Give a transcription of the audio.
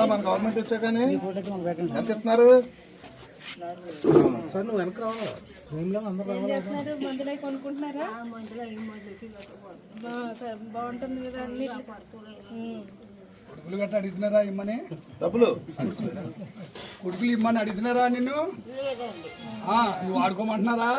మన గవర్నమెంట్ వచ్చాకని ఎంత ఇస్తున్నారు సార్ నువ్వు వెనక రావాలి? మందులు అవి కొనుక్కుంటున్నారా? బాగుంటుంది కదా అన్ని. కొడుకులు గట్ట అడుగుతున్నారా ఇమ్మని? డబ్బులు కొడుకులు ఇమ్మని అడుగుతున్నారా నిన్ను? ఆ, నువ్వు వాడుకోమంటున్నారా